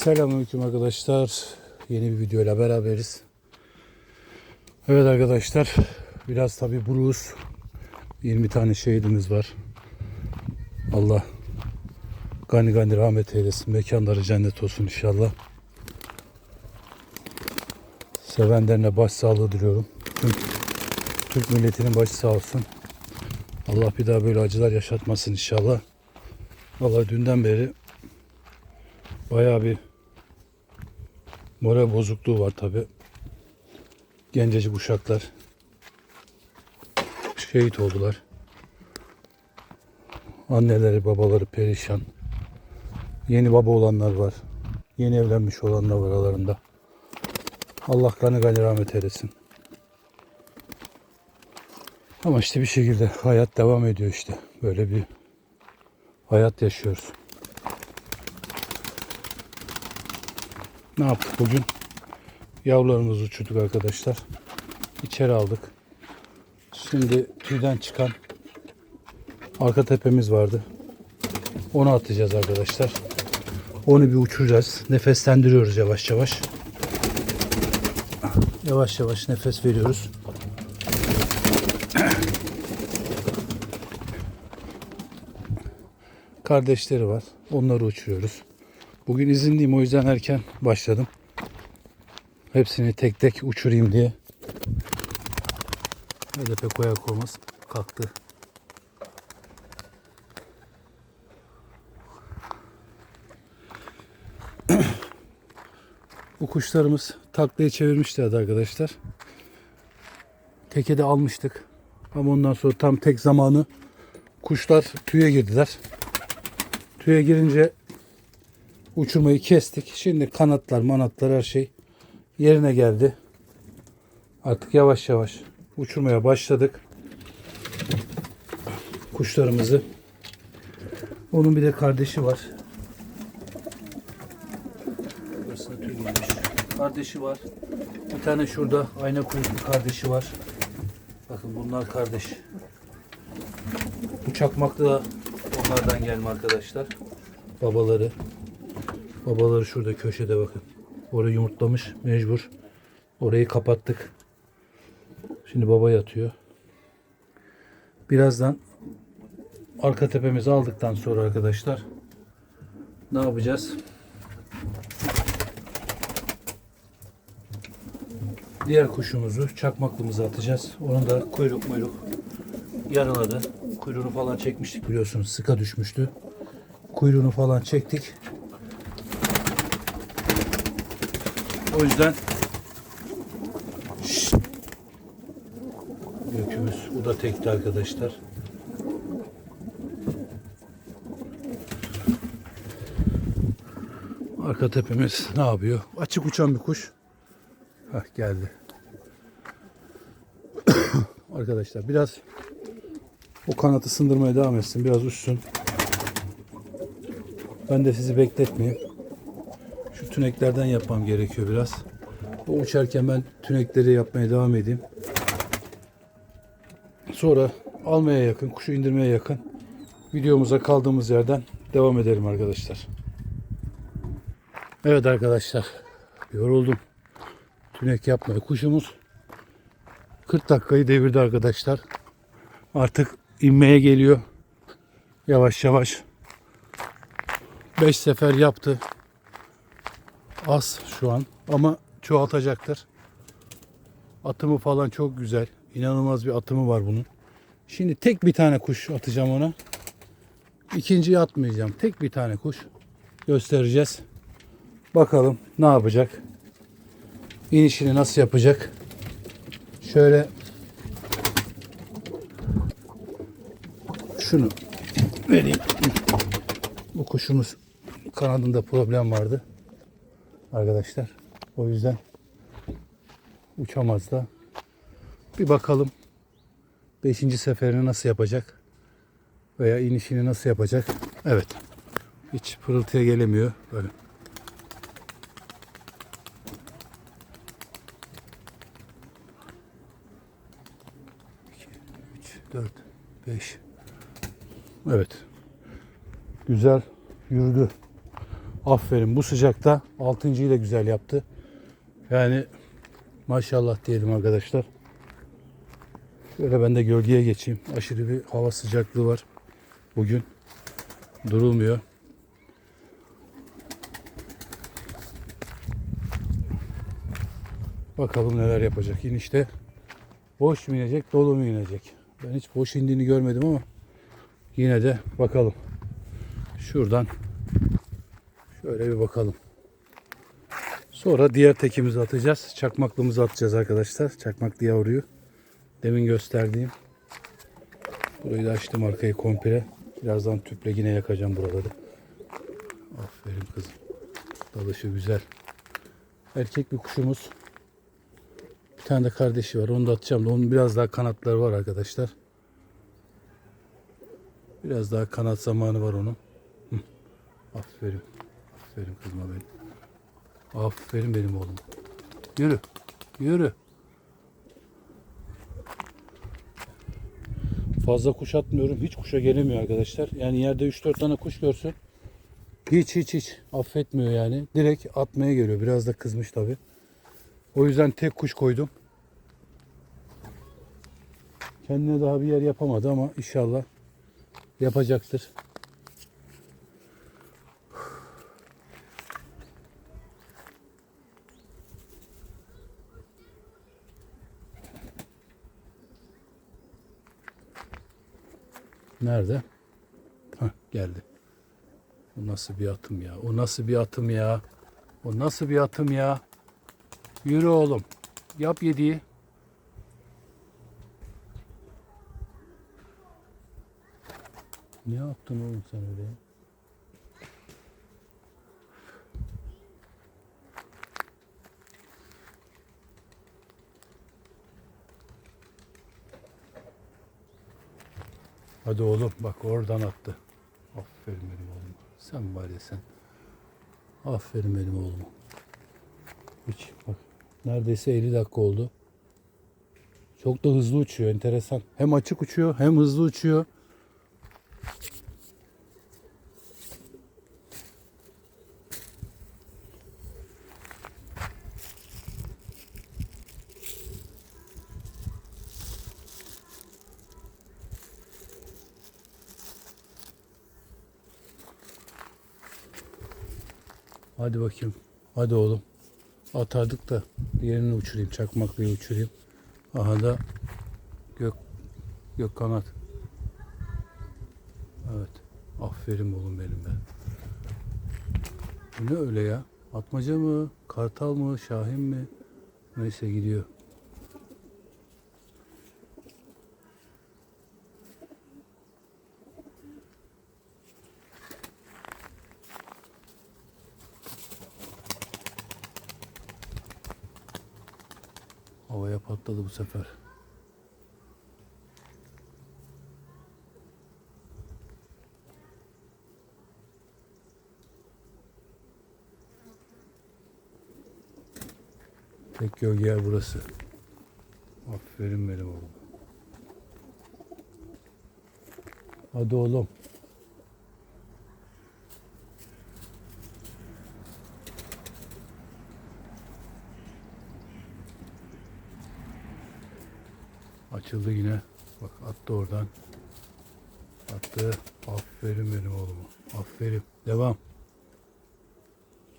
Selamünaleyküm arkadaşlar. Yeni bir videoyla beraberiz. Evet arkadaşlar, biraz tabi buruz. 20 tane şehidimiz var. Allah gani gani rahmet eylesin. Mekanları cennet olsun inşallah. Sevenlerine başsağlığı diliyorum. Tüm Türk milletinin başı sağ olsun. Allah bir daha böyle acılar yaşatmasın inşallah. Vallahi dünden beri bayağı bir moral bozukluğu var tabi. Gencecik uşaklar şehit oldular. Anneleri babaları perişan. Yeni baba olanlar var. Yeni evlenmiş olanlar var aralarında. Allah kanı gani rahmet eylesin. Ama işte bir şekilde hayat devam ediyor işte. Böyle bir hayat yaşıyoruz. Ne yaptık bugün? Yavrularımızı uçurduk arkadaşlar. İçeri aldık. Şimdi tüyden çıkan arka tepemiz vardı. Onu atacağız arkadaşlar. Onu bir uçuracağız. Nefeslendiriyoruz yavaş yavaş. Yavaş yavaş nefes veriyoruz. Kardeşleri var. Onları uçuruyoruz. Bugün izinliyim o yüzden erken başladım. Hepsini tek tek uçurayım diye. Hedefe koya koymaz. Kalktı. Bu kuşlarımız taklayı çevirmişlerdi arkadaşlar. Teke de almıştık. Ama ondan sonra tam tek zamanı kuşlar tüye girdiler. Tüye girince uçurmayı kestik. Şimdi kanatlar, manatlar her şey yerine geldi. Artık yavaş yavaş uçurmaya başladık. Kuşlarımızı. Onun bir de kardeşi var. Kardeşi var. Bir tane şurada ayna kuyruklu kardeşi var. Bakın bunlar kardeş. Bu çakmaklı da onlardan gelme arkadaşlar. Babaları. Babaları şurada köşede bakın. Orayı yumurtlamış mecbur. Orayı kapattık. Şimdi baba yatıyor. Birazdan arka tepemizi aldıktan sonra arkadaşlar ne yapacağız? Diğer kuşumuzu çakmaklımıza atacağız. Onun da kuyruk muyruk yaraladı. Kuyruğunu falan çekmiştik biliyorsunuz. Sıka düşmüştü. Kuyruğunu falan çektik. O yüzden Şşt. Gökümüz bu da tekti arkadaşlar. Arka tepemiz ne yapıyor? Açık uçan bir kuş. Hah geldi. arkadaşlar biraz o kanatı sındırmaya devam etsin. Biraz uçsun. Ben de sizi bekletmeyeyim. Tüneklerden yapmam gerekiyor biraz. O uçarken ben tünekleri yapmaya devam edeyim. Sonra almaya yakın, kuşu indirmeye yakın videomuza kaldığımız yerden devam edelim arkadaşlar. Evet arkadaşlar. Yoruldum. Tünek yapmaya. Kuşumuz 40 dakikayı devirdi arkadaşlar. Artık inmeye geliyor. Yavaş yavaş. 5 sefer yaptı. Az şu an ama çoğaltacaktır. Atımı falan çok güzel. İnanılmaz bir atımı var bunun. Şimdi tek bir tane kuş atacağım ona. İkinciyi atmayacağım. Tek bir tane kuş göstereceğiz. Bakalım ne yapacak? İnişini nasıl yapacak? Şöyle şunu vereyim. Bu kuşumuz kanadında problem vardı. Arkadaşlar. O yüzden uçamaz da. Bir bakalım. Beşinci seferini nasıl yapacak? Veya inişini nasıl yapacak? Evet. Hiç pırıltıya gelemiyor. Böyle. 4, 5. Evet. Güzel yürüdü. Aferin bu sıcakta 6.'yı da güzel yaptı. Yani maşallah diyelim arkadaşlar. Şöyle ben de gölgeye geçeyim. Aşırı bir hava sıcaklığı var bugün. Durulmuyor. Bakalım neler yapacak. İnişte boş mu inecek, dolu mu inecek? Ben hiç boş indiğini görmedim ama yine de bakalım. Şuradan şöyle bir bakalım. Sonra diğer tekimizi atacağız. Çakmaklımızı atacağız arkadaşlar. Çakmaklı yavruyu. Demin gösterdiğim. Burayı da açtım arkayı komple. Birazdan tüple yine yakacağım buraları. Aferin kızım. Dalışı güzel. Erkek bir kuşumuz. Bir tane de kardeşi var. Onu da atacağım. Onun biraz daha kanatları var arkadaşlar. Biraz daha kanat zamanı var onun. Aferin. Aferin kızıma benim. Aferin benim oğlum. Yürü. Yürü. Fazla kuş atmıyorum. Hiç kuşa gelemiyor arkadaşlar. Yani yerde 3-4 tane kuş görsün. Hiç hiç hiç affetmiyor yani. Direkt atmaya geliyor. Biraz da kızmış tabi. O yüzden tek kuş koydum. Kendine daha bir yer yapamadı ama inşallah yapacaktır. Nerede? Hah, geldi. O nasıl bir atım ya? O nasıl bir atım ya? O nasıl bir atım ya? Yürü oğlum. Yap yediği. Ne yaptın oğlum sen öyle? Hadi oğlum bak oradan attı. Aferin benim oğlum. Sen var ya sen. Aferin benim oğlum. Hiç bak neredeyse 50 dakika oldu. Çok da hızlı uçuyor enteresan. Hem açık uçuyor hem hızlı uçuyor. Hadi bakayım. Hadi oğlum. Atardık da diğerini uçurayım. Çakmaklıyı uçurayım. Aha da gök gök kanat. Evet. Aferin oğlum benim be. Bu ne öyle ya? Atmaca mı? Kartal mı? Şahin mi? Neyse gidiyor. Havaya patladı bu sefer. Tek gölge yer burası. Aferin benim oğlum. Hadi oğlum. Açıldı yine. Bak attı oradan. Attı. Aferin benim oğluma. Aferin. Devam.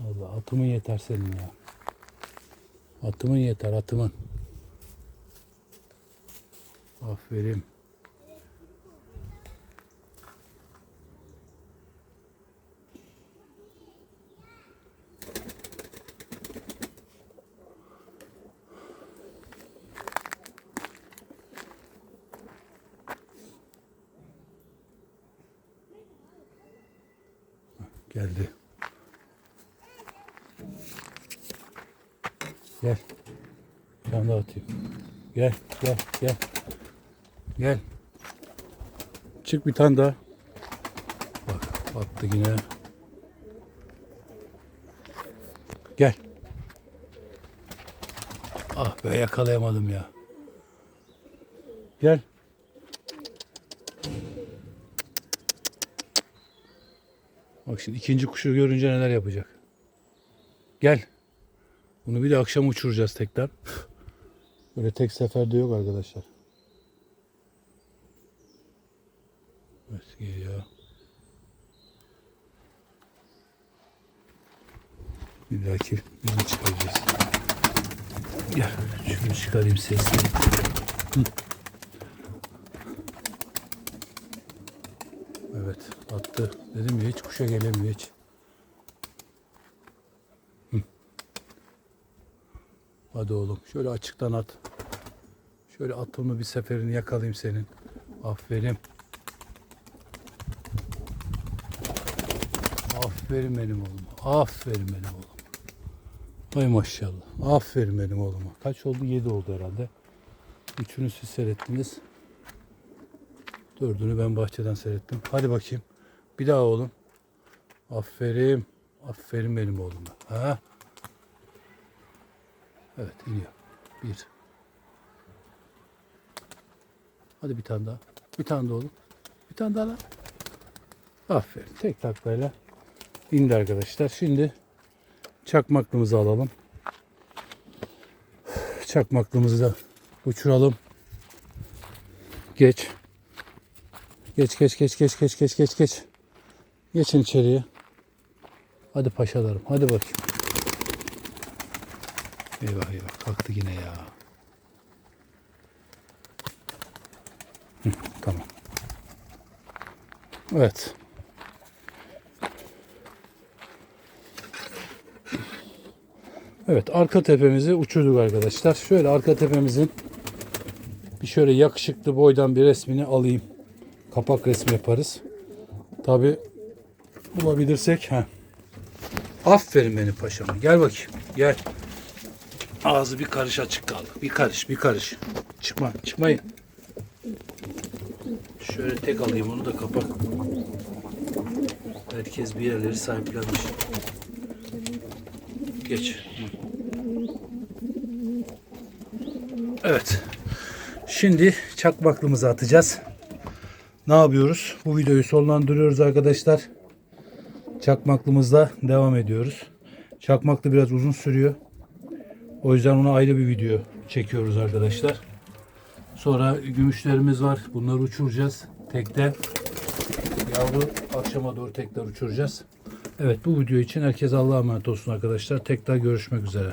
Allah atımın yeter senin ya. Atımın yeter atımın. Aferin. Geldi. Gel. Daha atayım. Gel, gel, gel. Gel. Çık bir tane daha. Bak, attı yine. Gel. Ah be yakalayamadım ya. Gel. Bak şimdi ikinci kuşu görünce neler yapacak. Gel. Bunu bir de akşam uçuracağız tekrar. Böyle tek seferde yok arkadaşlar. Evet geliyor. Bir dahaki birini çıkaracağız. Gel şunu çıkarayım sesli. Hı. Evet attı. Dedim ya hiç kuşa gelemiyor hiç. Hadi oğlum şöyle açıktan at. Şöyle atımı bir seferini yakalayayım senin. Aferin. Aferin benim oğluma. Aferin benim oğluma. Ay maşallah. Aferin benim oğluma. Kaç oldu? 7 oldu herhalde. Üçünü siz seyrettiniz. Dördünü ben bahçeden seyrettim. Hadi bakayım. Bir daha oğlum. Aferin. Aferin benim oğluma. Ha? Evet iniyor. Bir. Hadi bir tane daha. Bir tane daha oğlum. Bir tane daha lan. Aferin. Tek taklayla indi arkadaşlar. Şimdi çakmaklımızı alalım. Çakmaklımızı da uçuralım. Geç. Geç geç geç geç geç geç geç geç. Geçin içeriye. Hadi paşalarım. Hadi bakayım. Eyvah eyvah. Kalktı yine ya. Hı, tamam. Evet. Evet arka tepemizi uçurduk arkadaşlar. Şöyle arka tepemizin bir şöyle yakışıklı boydan bir resmini alayım. Kapak resmi yaparız. Tabi bulabilirsek. Heh. Aferin benim paşama. Gel bakayım. Gel. Ağzı bir karış açık kaldı. Bir karış, bir karış. Çıkma, çıkmayın. Şöyle tek alayım onu da kapak. Herkes bir yerleri sahiplenmiş. Geç. Evet. Şimdi çakmaklımızı atacağız. Ne yapıyoruz? Bu videoyu sonlandırıyoruz arkadaşlar. Çakmaklımızla devam ediyoruz. Çakmaklı biraz uzun sürüyor. O yüzden ona ayrı bir video çekiyoruz arkadaşlar. Sonra gümüşlerimiz var. Bunları uçuracağız. Tekte. Yavru akşama doğru tekrar uçuracağız. Evet bu video için herkes Allah'a emanet olsun arkadaşlar. Tekrar görüşmek üzere.